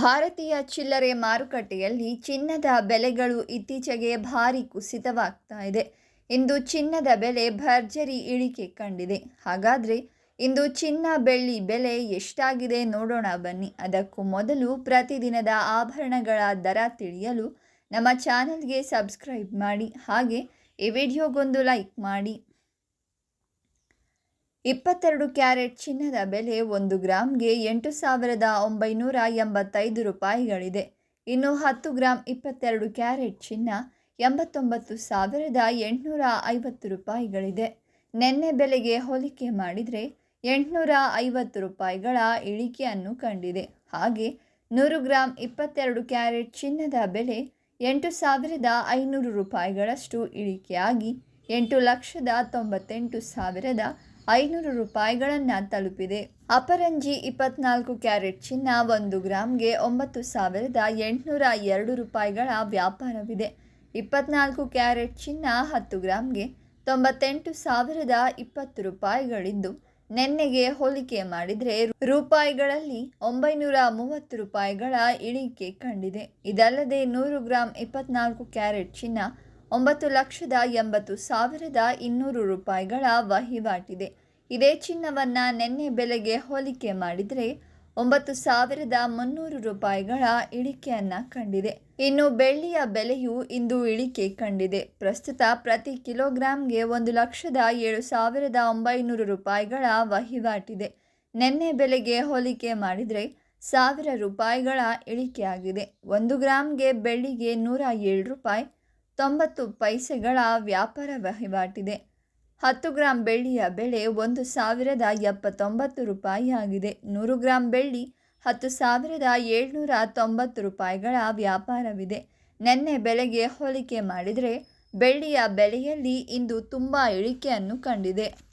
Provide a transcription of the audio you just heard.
ಭಾರತೀಯ ಚಿಲ್ಲರೆ ಮಾರುಕಟ್ಟೆಯಲ್ಲಿ ಚಿನ್ನದ ಬೆಲೆಗಳು ಇತ್ತೀಚೆಗೆ ಭಾರಿ ಕುಸಿತವಾಗ್ತಾ ಇದೆ. ಇಂದು ಚಿನ್ನದ ಬೆಲೆ ಭರ್ಜರಿ ಇಳಿಕೆ ಕಂಡಿದೆ. ಹಾಗಾದರೆ ಇಂದು ಚಿನ್ನ ಬೆಳ್ಳಿ ಬೆಲೆ ಎಷ್ಟಾಗಿದೆ ನೋಡೋಣ ಬನ್ನಿ. ಅದಕ್ಕೂ ಮೊದಲು ಪ್ರತಿದಿನದ ಆಭರಣಗಳ ದರ ತಿಳಿಯಲು ನಮ್ಮ ಚಾನಲ್ಗೆ ಸಬ್ಸ್ಕ್ರೈಬ್ ಮಾಡಿ. ಹಾಗೆ ಈ ವಿಡಿಯೋಗೊಂದು ಲೈಕ್ ಮಾಡಿ. ಇಪ್ಪತ್ತೆರಡು ಕ್ಯಾರೆಟ್ ಚಿನ್ನದ ಬೆಲೆ ಒಂದು ಗ್ರಾಮ್ಗೆ ಎಂಟು ಸಾವಿರದ ಒಂಬೈನೂರ ಎಂಬತ್ತೈದು ರೂಪಾಯಿಗಳಿದೆ. ಇನ್ನು ಹತ್ತು ಗ್ರಾಮ್ ಇಪ್ಪತ್ತೆರಡು ಕ್ಯಾರೆಟ್ ಚಿನ್ನ ಎಂಬತ್ತೊಂಬತ್ತು ಸಾವಿರದ ಎಂಟುನೂರ ಐವತ್ತು ರೂಪಾಯಿಗಳಿದೆ. ನೆನ್ನೆ ಬೆಲೆಗೆ ಹೋಲಿಕೆ ಮಾಡಿದರೆ ಎಂಟುನೂರ ಐವತ್ತು ರೂಪಾಯಿಗಳ ಇಳಿಕೆಯನ್ನು ಕಂಡಿದೆ. ಹಾಗೆ ನೂರು ಗ್ರಾಮ್ ಇಪ್ಪತ್ತೆರಡು ಕ್ಯಾರೆಟ್ ಚಿನ್ನದ ಬೆಲೆ ಎಂಟು ಸಾವಿರದ ಐನೂರು ರೂಪಾಯಿಗಳಷ್ಟು ಇಳಿಕೆಯಾಗಿ ಎಂಟು ಲಕ್ಷದ ತೊಂಬತ್ತೆಂಟು ಸಾವಿರದ ಐನೂರು ರೂಪಾಯಿಗಳನ್ನು ತಲುಪಿದೆ. ಅಪರಂಜಿ ಇಪ್ಪತ್ನಾಲ್ಕು ಕ್ಯಾರೆಟ್ ಚಿನ್ನ ಒಂದು ಗ್ರಾಮ್ಗೆ ಒಂಬತ್ತು ಸಾವಿರದ ಎಂಟುನೂರ ಎರಡು ರೂಪಾಯಿಗಳ ವ್ಯಾಪಾರವಿದೆ. ಇಪ್ಪತ್ನಾಲ್ಕು ಕ್ಯಾರೆಟ್ ಚಿನ್ನ ಹತ್ತು ಗ್ರಾಮ್ಗೆ ತೊಂಬತ್ತೆಂಟು ಸಾವಿರದ ಇಪ್ಪತ್ತು ರೂಪಾಯಿಗಳಿದ್ದು, ನೆನ್ನೆಗೆ ಹೋಲಿಕೆ ಮಾಡಿದರೆ ರೂಪಾಯಿಗಳಲ್ಲಿ ಒಂಬೈನೂರ ಮೂವತ್ತು ರೂಪಾಯಿಗಳ ಇಳಿಕೆ ಕಂಡಿದೆ. ಇದಲ್ಲದೆ ನೂರು ಗ್ರಾಂ ಇಪ್ಪತ್ನಾಲ್ಕು ಕ್ಯಾರೆಟ್ ಚಿನ್ನ ಒಂಬತ್ತು ಲಕ್ಷದ ಎಂಬತ್ತು ಸಾವಿರದ ಇನ್ನೂರು ರೂಪಾಯಿಗಳ ವಹಿವಾಟಿದೆ. ಇದೇ ಚಿನ್ನವನ್ನು ನಿನ್ನೆ ಬೆಲೆಗೆ ಹೋಲಿಕೆ ಮಾಡಿದರೆ ಒಂಬತ್ತು ಸಾವಿರದ ಮುನ್ನೂರು ರೂಪಾಯಿಗಳ ಇಳಿಕೆಯನ್ನು ಕಂಡಿದೆ. ಇನ್ನು ಬೆಳ್ಳಿಯ ಬೆಲೆಯು ಇಂದು ಇಳಿಕೆ ಕಂಡಿದೆ. ಪ್ರಸ್ತುತ ಪ್ರತಿ ಕಿಲೋಗ್ರಾಂಗೆ ಒಂದು ಲಕ್ಷದ ಏಳು ಸಾವಿರದ ಒಂಬೈನೂರು ರೂಪಾಯಿಗಳ ವಹಿವಾಟಿದೆ. ನಿನ್ನೆ ಬೆಲೆಗೆ ಹೋಲಿಕೆ ಮಾಡಿದರೆ ಸಾವಿರ ರೂಪಾಯಿಗಳ ಇಳಿಕೆಯಾಗಿದೆ. ಒಂದು ಗ್ರಾಮ್ಗೆ ಬೆಳ್ಳಿಗೆ ನೂರ ಏಳು ರೂಪಾಯಿ ತೊಂಬತ್ತು ಪೈಸೆಗಳ ವ್ಯಾಪಾರ ವಹಿವಾಟಿದೆ. ಹತ್ತು ಗ್ರಾಂ ಬೆಳ್ಳಿಯ ಬೆಲೆ ಒಂದು ಸಾವಿರದ ಎಪ್ಪತ್ತೊಂಬತ್ತು ರೂಪಾಯಿ ಆಗಿದೆ. ನೂರು ಗ್ರಾಂ ಬೆಳ್ಳಿ ಹತ್ತು ಸಾವಿರದ ಏಳ್ನೂರ ತೊಂಬತ್ತು ರೂಪಾಯಿಗಳ ವ್ಯಾಪಾರವಿದೆ. ನಿನ್ನೆ ಬೆಲೆಗೆ ಹೋಲಿಕೆ ಮಾಡಿದರೆ ಬೆಳ್ಳಿಯ ಬೆಲೆಯಲ್ಲಿ ಇಂದು ತುಂಬ ಇಳಿಕೆಯನ್ನು ಕಂಡಿದೆ.